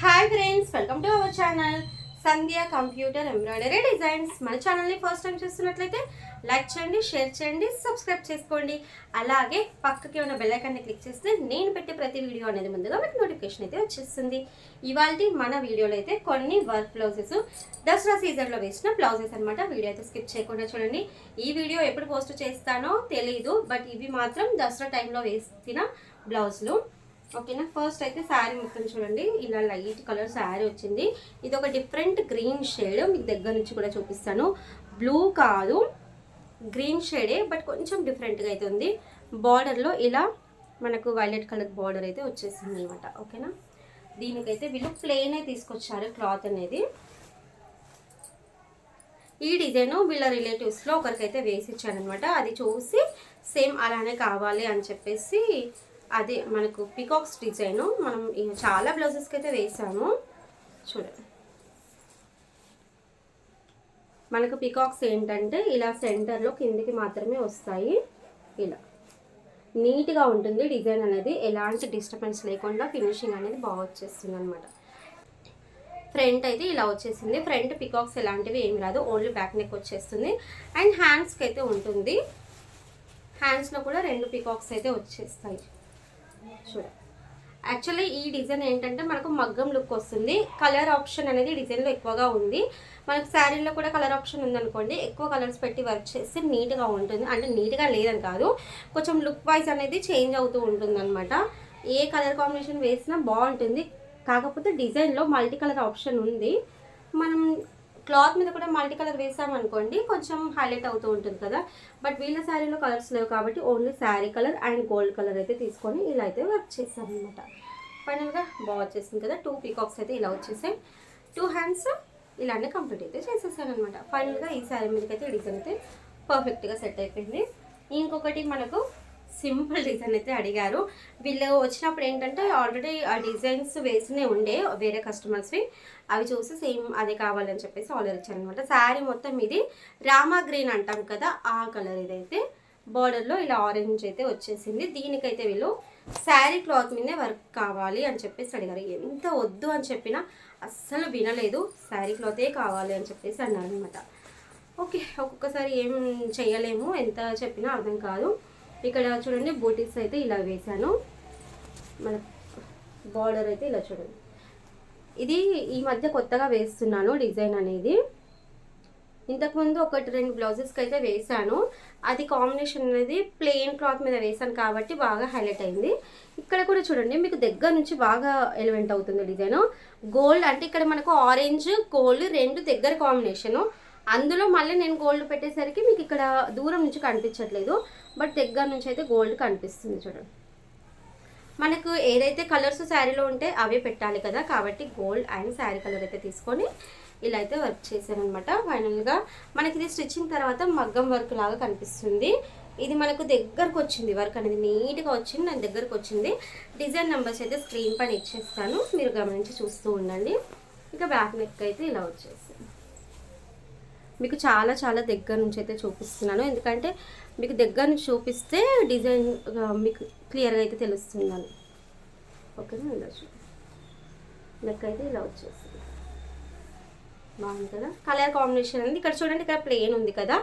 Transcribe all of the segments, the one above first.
Hi friends welcome to our channel Sandhya computer embroidery designs మన ఛానల్ని first time చూస్తున్నట్లయితే like చేయండి share చేయండి సబ్స్క్రైబ్ చేసుకోండి. అలాగే పక్కకి ఉన్న బెల్లైకాన్ని క్లిక్ చేస్తే నేను పెట్టే ప్రతి వీడియో అనేది ముందుగా మీకు నోటిఫికేషన్ అయితే వచ్చేస్తుంది. ఇవాళ మన వీడియోలో అయితే కొన్ని వర్క్ బ్లౌజెస్ దసరా సీజన్లో వేసిన బ్లౌజెస్ అనమాట వీడియో అయితే స్కిప్ చేయకుండా చూడండి. ఈ వీడియో ఎప్పుడు పోస్ట్ చేస్తానో తెలీదు బట్ ఇవి మాత్రం దసరా టైంలో వేసిన బ్లౌజ్లు ఓకేనా? ఫస్ట్ అయితే శారీ మొత్తం చూడండి. ఇలా లైట్ కలర్ శారీ వచ్చింది. ఇది ఒక డిఫరెంట్ గ్రీన్ షేడ్ మీకు దగ్గర నుంచి కూడా చూపిస్తాను. బ్లూ కాదు గ్రీన్ షేడే బట్ కొంచెం డిఫరెంట్గా అయితే ఉంది. బార్డర్లో ఇలా మనకు వైలెట్ కలర్ బార్డర్ అయితే వచ్చేసింది అనమాట ఓకేనా? దీనికైతే వీళ్ళు ప్లెయినే తీసుకొచ్చారు క్లాత్ అనేది. ఈ డిజైన్ వీళ్ళ రిలేటివ్స్లో ఒకరికైతే వేసి ఇచ్చారనమాట అది చూసి సేమ్ అలానే కావాలి అని చెప్పేసి అదే మనకు పికాక్స్ డిజైన్ మనం చాలా బ్లౌజెస్కి అయితే వేసాము. చూడండి. మనకు పికాక్స్ ఏంటంటే ఇలా సెంటర్లో కిందికి మాత్రమే వస్తాయి. ఇలా. నీట్గా ఉంటుంది డిజైన్ అనేది. ఎలాంటి డిస్టర్బెన్స్ లేకుండా ఫినిషింగ్ అనేది బాగా వచ్చేస్తుంది అనమాట ఫ్రంట్ అయితే ఇలా వచ్చేసింది. ఫ్రంట్ పికాక్స్ ఎలాంటివి ఏం రాదు. ఓన్లీ బ్యాక్ నెక్ వచ్చేస్తుంది. అండ్ హ్యాండ్స్కి అయితే ఉంటుంది. హ్యాండ్స్లో కూడా రెండు పికాక్స్ అయితే వచ్చేస్తాయి. చూడ. యాక్చువల్లీ ఈ డిజైన్ ఏంటంటే మనకు మగ్గం లుక్ వస్తుంది. కలర్ ఆప్షన్ అనేది డిజైన్లో ఎక్కువగా ఉంది. మనకు శారీలో కూడా కలర్ ఆప్షన్ ఉందనుకోండి ఎక్కువ కలర్స్ పెట్టి వర్క్ చేస్తే నీట్గా ఉంటుంది. అంటే నీట్గా లేదని కాదు కొంచెం లుక్ వైజ్ అనేది చేంజ్ అవుతూ ఉంటుంది అనమాట ఏ కలర్ కాంబినేషన్ వేసినా బాగుంటుంది. కాకపోతే డిజైన్లో మల్టీ కలర్ ఆప్షన్ ఉంది. మనం క్లాత్ మీద కూడా మల్టీ కలర్ వేసామనుకోండి కొంచెం హైలైట్ అవుతూ ఉంటుంది కదా. బట్ వీళ్ళ శారీలో కలర్స్ లేవు కాబట్టి only sari colour and gold colour అయితే తీసుకొని ఇలా అయితే వర్క్ చేశాను అనమాట ఫైనల్గా బాగా వచ్చేసింది కదా. టూ పీకాక్స్ అయితే ఇలా వచ్చేసాయి. టూ హ్యాండ్స్ ఇలానే కంప్లీట్ అయితే చేసేసాను అనమాట ఫైనల్గా ఈ శారీ మీదకైతే డిజైన్ అయితే పర్ఫెక్ట్గా సెట్ అయిపోయింది. ఇంకొకటి మనకు సింపుల్ డిజైన్ అయితే అడిగారు. వీళ్ళు వచ్చినప్పుడు ఏంటంటే ఆల్రెడీ ఆ డిజైన్స్ వేసినే ఉండే వేరే కస్టమర్స్వి. అవి చూసి సేమ్ అదే కావాలని చెప్పేసి ఆర్డర్ ఇచ్చారు అనమాట శారీ మొత్తం ఇది రామా గ్రీన్ అంటాం కదా ఆ కలర్ ఇదైతే. బార్డర్లో ఇలా ఆరెంజ్ అయితే వచ్చేసింది. దీనికైతే వీళ్ళు శారీ క్లాత్ మీదే వర్క్ కావాలి అని చెప్పేసి అడిగారు. ఎంత వద్దు అని చెప్పినా అస్సలు వినలేదు. శారీ క్లాతే కావాలి అని చెప్పేసి అన్నారు అనమాట ఓకే ఒక్కొక్కసారి ఏం చేయలేము. ఎంత చెప్పినా అర్థం కాదు. ఇక్కడ చూడండి బూటీస్ అయితే ఇలా వేశాను. మన బార్డర్ అయితే ఇలా చూడండి. ఇది ఈ మధ్య కొత్తగా వేస్తున్నాను డిజైన్ అనేది. ఇంతకుముందు ఒకటి రెండు బ్లౌజెస్కి అయితే వేశాను. అది కాంబినేషన్ అనేది ప్లెయిన్ క్లాత్ మీద వేశాను కాబట్టి బాగా హైలైట్ అయింది. ఇక్కడ కూడా చూడండి మీకు దగ్గర నుంచి బాగా ఎలివెంట్ అవుతుంది డిజైన్. గోల్డ్ అంటే ఇక్కడ మనకు ఆరెంజ్ గోల్డ్ రెండు దగ్గర కాంబినేషను అందులో మళ్ళీ నేను గోల్డ్ పెట్టేసరికి మీకు ఇక్కడ దూరం నుంచి కనిపించట్లేదు బట్ దగ్గర నుంచి అయితే గోల్డ్ కనిపిస్తుంది చూడండి. మనకు ఏదైతే కలర్స్ శారీలో ఉంటే అవే పెట్టాలి కదా కాబట్టి గోల్డ్ అండ్ శారీ కలర్ అయితే తీసుకొని ఇలా అయితే వర్క్ చేశాను ఫైనల్గా మనకి ఇది స్టిచ్చింగ్ తర్వాత మగ్గం వర్క్ లాగా కనిపిస్తుంది. ఇది మనకు దగ్గరకు వచ్చింది వర్క్ అనేది నీట్గా వచ్చింది నా దగ్గరకు వచ్చింది. డిజైన్ నెంబర్స్ అయితే స్క్రీన్ పైన ఇచ్చేస్తాను మీరు గమనించి చూస్తూ ఉండండి. ఇక బ్యాక్ నెక్ అయితే ఇలా వచ్చేసి మీకు చాలా చాలా దగ్గర నుంచి అయితే చూపిస్తున్నాను. ఎందుకంటే మీకు దగ్గర నుంచి చూపిస్తే డిజైన్ మీకు క్లియర్గా అయితే తెలుస్తుందని. ఓకేనా ఇలా నెక్ అయితే ఇలా వచ్చేసింది బాగుంది కదా కలర్ కాంబినేషన్ అనేది ఇక్కడ చూడండి ఇక్కడ ప్లెయిన్ ఉంది కదా.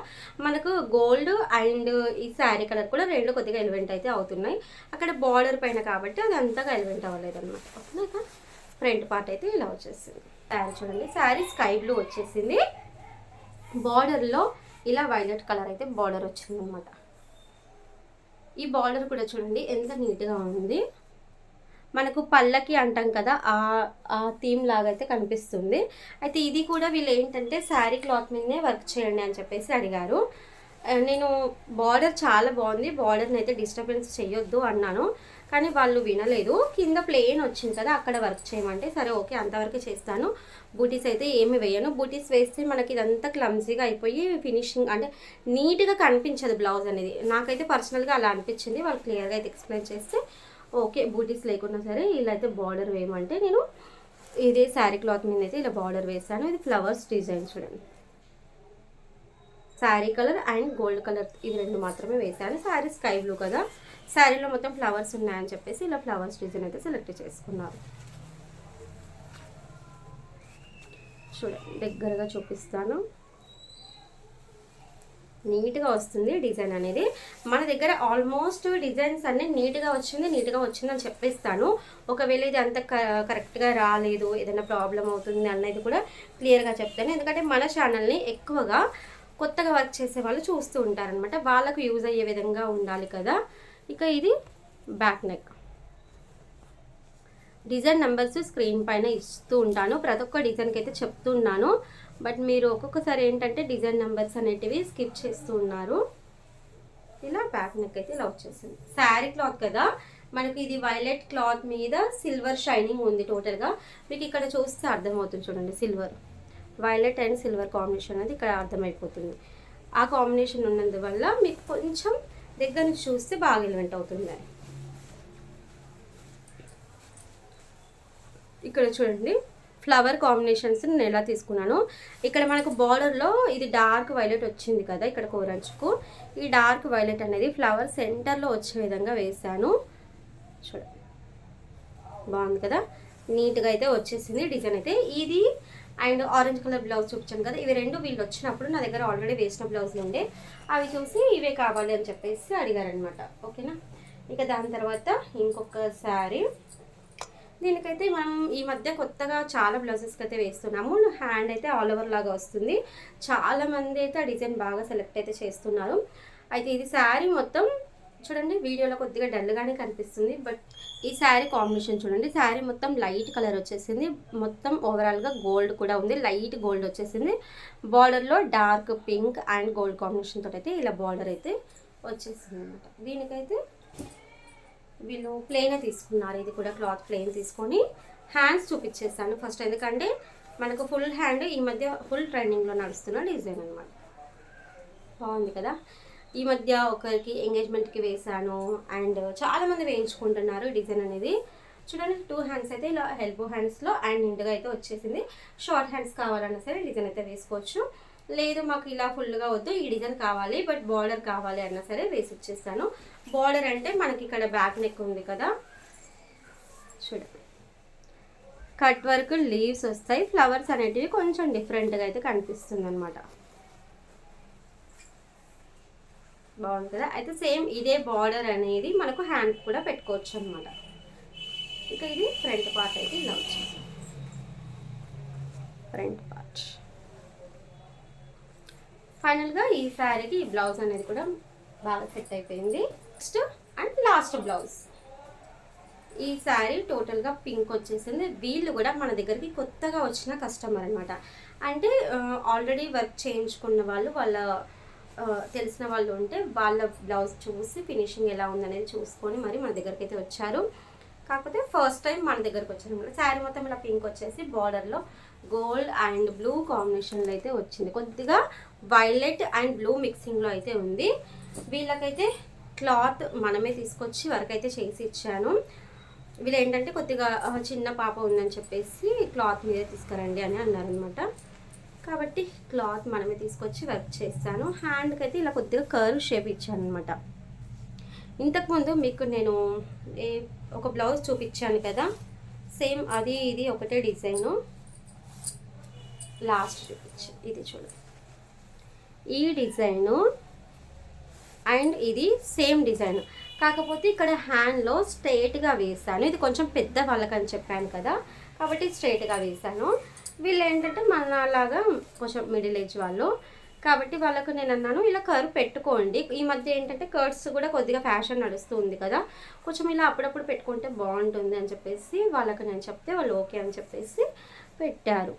మనకు గోల్డ్ అండ్ ఈ శారీ కలర్ కూడా రెండు కొద్దిగా ఎలివెంట్ అయితే అవుతున్నాయి. అక్కడ బార్డర్ పైన కాబట్టి అది అంతగా ఎలివెంట్ అవ్వలేదు అనమాట ఓకేనా ఫ్రంట్ పార్ట్ అయితే ఇలా వచ్చేసింది. శారీ చూడండి శారీ స్కై బ్లూ వచ్చేసింది. బార్డర్లో ఇలా వైలెట్ కలర్ అయితే బార్డర్ వచ్చిందనమాట ఈ బార్డర్ కూడా చూడండి ఎంత నీట్గా ఉంది. మనకు పళ్ళకి అంటాం కదా ఆ ఆ థీమ్ లాగా అయితే కనిపిస్తుంది. అయితే ఇది కూడా వీళ్ళు ఏంటంటే శారీ క్లాత్ మీదనే వర్క్ చేయండి అని చెప్పేసి అడిగారు. నేను బార్డర్ చాలా బాగుంది బార్డర్ని అయితే డిస్టర్బెన్స్ చేయొద్దు అన్నాను. కానీ వాళ్ళు వినలేదు. కింద ప్లేన్ వచ్చింది కదా అక్కడ వర్క్ చేయమంటే సరే ఓకే అంతవరకు చేస్తాను. బూటీస్ అయితే ఏమి వేయను. బూటీస్ వేస్తే మనకి ఇదంతా క్లమ్జీగా అయిపోయి ఫినిషింగ్ అంటే నీట్గా కనిపించదు బ్లౌజ్ అనేది. నాకైతే పర్సనల్గా అలా అనిపించింది. వాళ్ళు క్లియర్గా అయితే ఎక్స్ప్లెయిన్ చేస్తే ఓకే బూటీస్ లేకున్నా సరే ఇలా అయితే బార్డర్ వేయమంటే నేను ఇదే శారీ క్లాత్ మీద అయితే ఇలా బార్డర్ వేసాను ఇది ఫ్లవర్స్ డిజైన్ చూడండి. Sari colour and gold colour ఇది రెండు మాత్రమే వేసాను శారీ స్కై బ్లూ కదా. శారీలో మొత్తం ఫ్లవర్స్ ఉన్నాయని చెప్పేసి ఇలా ఫ్లవర్స్ డిజైన్ అయితే సెలెక్ట్ చేసుకున్నారు చూడండి దగ్గరగా చూపిస్తాను. నీట్గా వస్తుంది డిజైన్ అనేది. మన దగ్గర ఆల్మోస్ట్ డిజైన్స్ అన్నీ నీట్గా వచ్చింది నీట్గా వచ్చిందని చెప్పేస్తాను. ఒకవేళ ఇది అంత కరెక్ట్గా రాలేదు ఏదైనా ప్రాబ్లం అవుతుంది అనేది కూడా క్లియర్గా చెప్తాను. ఎందుకంటే మన ఛానల్ని ఎక్కువగా కొత్తగా వర్క్ చేసే వాళ్ళు చూస్తూ ఉంటారనమాట వాళ్ళకు యూజ్ అయ్యే విధంగా ఉండాలి కదా. ఇక ఇది back neck design numbers screen పైన ఇస్తూ ఉంటాను. ప్రతి ఒక్క డిజైన్కి అయితే చెప్తున్నాను. బట్ మీరు ఒక్కొక్కసారి ఏంటంటే డిజైన్ నెంబర్స్ అనేటివి స్కిప్ చేస్తూ ఉన్నారు. ఇలా బ్యాక్ నెక్ అయితే ఇలా వచ్చేసింది. శారీ క్లాత్ కదా. మనకి ఇది వైలెట్ క్లాత్ మీద సిల్వర్ షైనింగ్ ఉంది టోటల్గా మీకు ఇక్కడ చూస్తే అర్థమవుతుంది చూడండి silver violet and silver combination అనేది ఇక్కడ అర్థమైపోతుంది. ఆ కాంబినేషన్ ఉన్నందువల్ల మీకు కొంచెం దగ్గర నుంచి చూస్తే బాగా ఎలిమెంట్ అవుతుంది ఇక్కడ చూడండి ఫ్లవర్ కాంబినేషన్స్ నేను ఎలా తీసుకున్నాను. ఇక్కడ మనకు బార్డర్లో ఇది డార్క్ వైలెట్ వచ్చింది కదా ఇక్కడ కోరంచుకు. ఈ డార్క్ వైలెట్ అనేది ఫ్లవర్ సెంటర్లో వచ్చే విధంగా వేసాను చూడండి. బాగుంది కదా? నీట్గా అయితే వచ్చేసింది డిజైన్ అయితే. ఇది అండ్ ఆరెంజ్ కలర్ బ్లౌజ్ చూపించాను కదా ఇవి రెండు వీళ్ళు వచ్చినప్పుడు నా దగ్గర ఆల్రెడీ వేసిన బ్లౌజ్లు ఉండే. అవి చూసి ఇవే కావాలి అని చెప్పేసి అడిగారనమాట ఓకేనా? ఇక దాని తర్వాత ఇంకొక శారీ. దీనికైతే మనం ఈ మధ్య కొత్తగా చాలా బ్లౌజెస్కి అయితే వేస్తున్నాము. హ్యాండ్ అయితే ఆల్ ఓవర్ లాగా వస్తుంది. చాలా మంది అయితే ఆ డిజైన్ బాగా సెలెక్ట్ అయితే చేస్తున్నారు. అయితే ఇది శారీ మొత్తం చూడండి వీడియోలో కొద్దిగా డల్గానే కనిపిస్తుంది బట్ ఈ శారీ కాంబినేషన్ చూడండి. శారీ మొత్తం లైట్ కలర్ వచ్చేసింది. మొత్తం ఓవరాల్గా గోల్డ్ కూడా ఉంది. లైట్ గోల్డ్ వచ్చేసింది. బార్డర్లో dark pink and gold combination అయితే ఇలా బార్డర్ అయితే వచ్చేసింది అనమాట దీనికైతే వీళ్ళు ప్లెయిన్ తీసుకున్నారు. ఇది కూడా క్లాత్ ప్లెయిన్ తీసుకొని హ్యాండ్స్ చూపించేస్తాను ఫస్ట్ ఎందుకంటే మనకు ఫుల్ హ్యాండ్ ఈ మధ్య ఫుల్ ట్రెండింగ్లో నడుస్తున్న డిజైన్ అనమాట బాగుంది కదా? ఈ మధ్య ఒకరికి ఎంగేజ్మెంట్కి వేశాను అండ్ చాలామంది వేయించుకుంటున్నారు డిజైన్ అనేది. చూడండి టూ హ్యాండ్స్ అయితే ఇలా హెల్బో హ్యాండ్స్లో అండ్ నిండుగా అయితే వచ్చేసింది. షార్ట్ హ్యాండ్స్ కావాలన్నా సరే డిజైన్ అయితే వేసుకోవచ్చు. లేదు మాకు ఇలా ఫుల్గా వద్దు ఈ డిజైన్ కావాలి బట్ బార్డర్ కావాలి అన్నా సరే వేసి ఇచ్చేస్తాను బార్డర్ అంటే మనకి ఇక్కడ బ్యాక్ నెక్ ఉంది కదా. చూడండి కట్ వర్క్ లీవ్స్ వస్తాయి. ఫ్లవర్స్ అనేటివి కొంచెం డిఫరెంట్గా అయితే కనిపిస్తుంది అనమాట బాగుంది కదా అయితే సేమ్ ఇదే బార్డర్ అనేది మనకు హ్యాండ్ కూడా పెట్టుకోవచ్చు అనమాట ఇంకా ఇది ఫ్రంట్ పార్ట్ అయితే ఇలా వచ్చింది. Front part. ఫైనల్గా ఈ శారీకి ఈ బ్లౌజ్ అనేది కూడా బాగా సెట్ అయిపోయింది. Next and last blouse. ఈ శారీ టోటల్గా పింక్ వచ్చేసింది. వీళ్ళు కూడా మన దగ్గరికి కొత్తగా వచ్చిన కస్టమర్ అనమాట అంటే ఆల్రెడీ వర్క్ చేయించుకున్న వాళ్ళు వాళ్ళ తెలిసిన వాళ్ళు ఉంటే వాళ్ళ బ్లౌజ్ చూసి ఫినిషింగ్ ఎలా ఉందనేది చూసుకొని మరి మన దగ్గరికి అయితే వచ్చారు. కాకపోతే ఫస్ట్ టైం మన దగ్గరకు వచ్చారు. అనమాట శారీ మొత్తం ఇలా పింక్ వచ్చేసి బార్డర్లో గోల్డ్ అండ్ బ్లూ కాంబినేషన్లో అయితే వచ్చింది. కొద్దిగా వైలెట్ అండ్ బ్లూ మిక్సింగ్లో అయితే ఉంది. వీళ్ళకైతే క్లాత్ మనమే తీసుకొచ్చి వర్క్ అయితే చేసి ఇచ్చాను. వీళ్ళు ఏంటంటే కొద్దిగా చిన్న పాప ఉందని చెప్పేసి క్లాత్ మీదే తీసుకురండి అని అన్నారనమాట కాబట్టి క్లాత్ మనమే తీసుకొచ్చి వర్క్ చేస్తాను హ్యాండ్కి అయితే ఇలా కొద్దిగా కర్వ్ షేప్ ఇచ్చాను అనమాట ఇంతకుముందు మీకు నేను ఏ ఒక బ్లౌజ్ చూపించాను కదా సేమ్ అది ఇది ఒకటే డిజైను. లాస్ట్ చూపించి ఇది చూడండి ఈ డిజైను అండ్ ఇది సేమ్ డిజైన్. కాకపోతే ఇక్కడ హ్యాండ్లో స్ట్రైట్గా వేసాను ఇది కొంచెం పెద్ద వాళ్ళకని చెప్పాను కదా కాబట్టి స్ట్రైట్గా వేసాను వీళ్ళు ఏంటంటే మనలాగా కొంచెం మిడిల్ ఏజ్ వాళ్ళు. కాబట్టి వాళ్ళకు నేను అన్నాను ఇలా కర్వ్ పెట్టుకోండి. ఈ మధ్య ఏంటంటే కర్డ్స్ కూడా కొద్దిగా ఫ్యాషన్ నడుస్తుంది కదా. కొంచెం ఇలా అప్పుడప్పుడు పెట్టుకుంటే బాగుంటుంది అని చెప్పేసి వాళ్ళకి నేను చెప్తే వాళ్ళు ఓకే అని చెప్పేసి పెట్టారు.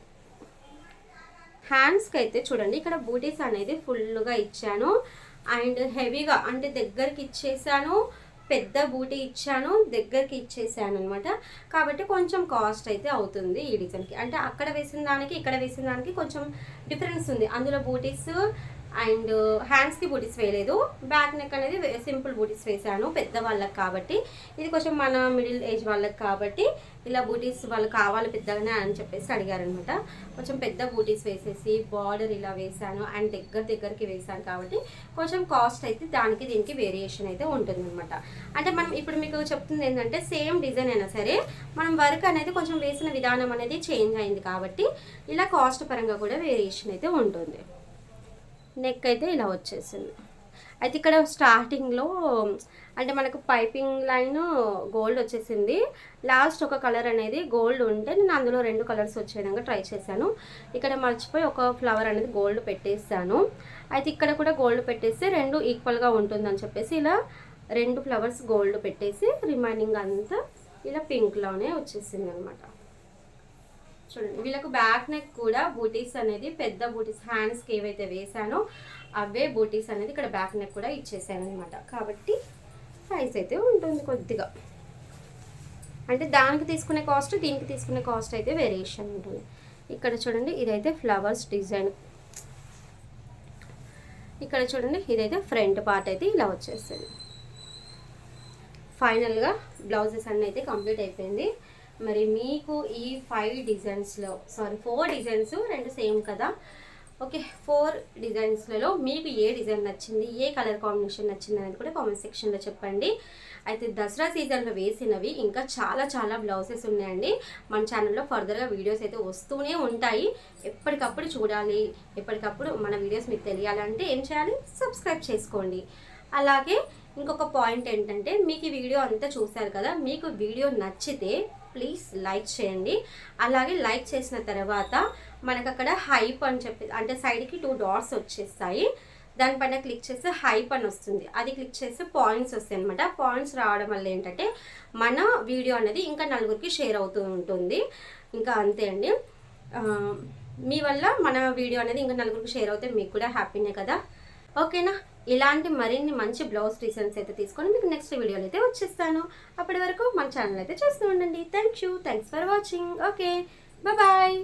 హ్యాండ్స్కి అయితే చూడండి ఇక్కడ బూటీస్ అనేది ఫుల్గా ఇచ్చాను. అండ్ హెవీగా అంటే దగ్గరికి ఇచ్చేసాను. పెద్ద బూటీ ఇచ్చాను దగ్గరికి ఇచ్చేసాను అనమాట కాబట్టి కొంచెం కాస్ట్ అయితే అవుతుంది ఈ డిజైన్కి. అంటే అక్కడ వేసిన దానికి ఇక్కడ వేసిన దానికి కొంచెం డిఫరెన్స్ ఉంది. అందులో బూటీస్ అండ్ హ్యాండ్స్కి బూటీస్ వేయలేదు. బ్యాక్ నెక్ అనేది సింపుల్ బూటీస్ వేసాను పెద్ద వాళ్ళకి కాబట్టి. ఇది కొంచెం మన మిడిల్ ఏజ్ వాళ్ళకి కాబట్టి ఇలా బూటీస్ వాళ్ళు కావాలి పెద్దగానే అని చెప్పేసి అడిగారనమాట. కొంచెం పెద్ద బూటీస్ వేసేసి బార్డర్ ఇలా వేసాను అండ్ దగ్గర దగ్గరికి వేసాను కాబట్టి కొంచెం కాస్ట్ అయితే దానికి దీనికి వేరియేషన్ అయితే ఉంటుందన్నమాట. అంటే మనం ఇప్పుడు మీకు చెప్తుంది ఏంటంటే సేమ్ డిజైన్ అయినా సరే మనం వర్క్ అనేది కొంచెం వేసిన విధానం అనేది చేంజ్ అయింది కాబట్టి ఇలా కాస్ట్ పరంగా కూడా వేరియేషన్ అయితే ఉంటుంది. నెక్ అయితే ఇలా వచ్చేసింది. అయితే ఇక్కడ స్టార్టింగ్లో అంటే మనకు పైపింగ్ లైన్ గోల్డ్ వచ్చేసింది. లాస్ట్ ఒక కలర్ అనేది గోల్డ్ ఉంటే నేను అందులో రెండు కలర్స్ వచ్చే విధంగా ట్రై చేశాను. ఇక్కడ మర్చిపోయి ఒక ఫ్లవర్ అనేది గోల్డ్ పెట్టేసాను. అయితే ఇక్కడ కూడా గోల్డ్ పెట్టేస్తే రెండు ఈక్వల్గా ఉంటుందని చెప్పేసి ఇలా రెండు ఫ్లవర్స్ గోల్డ్ పెట్టేసి రిమైనింగ్ అంతా ఇలా పింక్లోనే వచ్చేసింది అనమాట చూడండి. వీళ్ళకు బ్యాక్ నెక్ కూడా బూటీస్ అనేది పెద్ద బూటీస్ హ్యాండ్స్కి ఏవైతే వేసానో అవే బూటీస్ అనేది ఇక్కడ బ్యాక్ నెక్ కూడా ఇచ్చేసాను అనమాట కాబట్టి ప్రైస్ అయితే ఉంటుంది కొద్దిగా. అంటే దానికి తీసుకునే కాస్ట్ దీనికి తీసుకునే కాస్ట్ అయితే వేరియేషన్ ఉంటుంది. ఇక్కడ చూడండి ఇదైతే ఫ్లవర్స్ డిజైన్ ఇక్కడ చూడండి ఇదైతే ఫ్రంట్ పార్ట్ అయితే ఇలా వచ్చేస్తుంది ఫైనల్గా బ్లౌజెస్ అన్నీ అయితే కంప్లీట్ అయిపోయింది. మరి మీకు ఈ ఫైవ్ డిజైన్స్లో సారీ ఫోర్ డిజైన్స్ రెండు సేమ్ కదా? ఓకే ఫోర్ డిజైన్స్లలో మీకు ఏ డిజైన్ నచ్చింది ఏ కలర్ కాంబినేషన్ నచ్చింది అనేది కూడా కామెంట్ సెక్షన్లో చెప్పండి. అయితే దసరా సీజన్లో వేసినవి ఇంకా చాలా చాలా బ్లౌజెస్ ఉన్నాయండి. మన ఛానల్లో ఫర్దర్గా వీడియోస్ అయితే వస్తూనే ఉంటాయి. ఎప్పటికప్పుడు చూడాలి ఎప్పటికప్పుడు మన వీడియోస్ మీకు తెలియాలంటే ఏం చేయాలి? సబ్స్క్రైబ్ చేసుకోండి. అలాగే ఇంకొక పాయింట్ ఏంటంటే మీకు ఈ వీడియో అంతా చూశారు కదా మీకు వీడియో నచ్చితే ప్లీజ్ లైక్ చేయండి. అలాగే లైక్ చేసిన తర్వాత మనకు అక్కడ హైప్ అని చెప్పి అంటే సైడ్కి టూ డాట్స్ వచ్చేస్తాయి. దానిపైన క్లిక్ చేస్తే హైప్ అని వస్తుంది. అది క్లిక్ చేస్తే పాయింట్స్ వస్తాయి అనమాట పాయింట్స్ రావడం వల్ల ఏంటంటే మన వీడియో అనేది ఇంకా నలుగురికి షేర్ అవుతూ ఉంటుంది. ఇంకా అంతే అండి. మీ వల్ల మన వీడియో అనేది ఇంకా నలుగురికి షేర్ అవుతే మీకు కూడా హ్యాపీనే కదా. ఓకేనా? ఇలాంటి మరిన్ని మంచి బ్లౌజ్ డిజైన్స్ అయితే తీసుకొని మీకు నెక్స్ట్ వీడియోలో అయితే వచ్చేస్తాను. అప్పటి వరకు మన ఛానల్ అయితే చూస్తూ ఉండండి. Thank you thanks for watching okay bye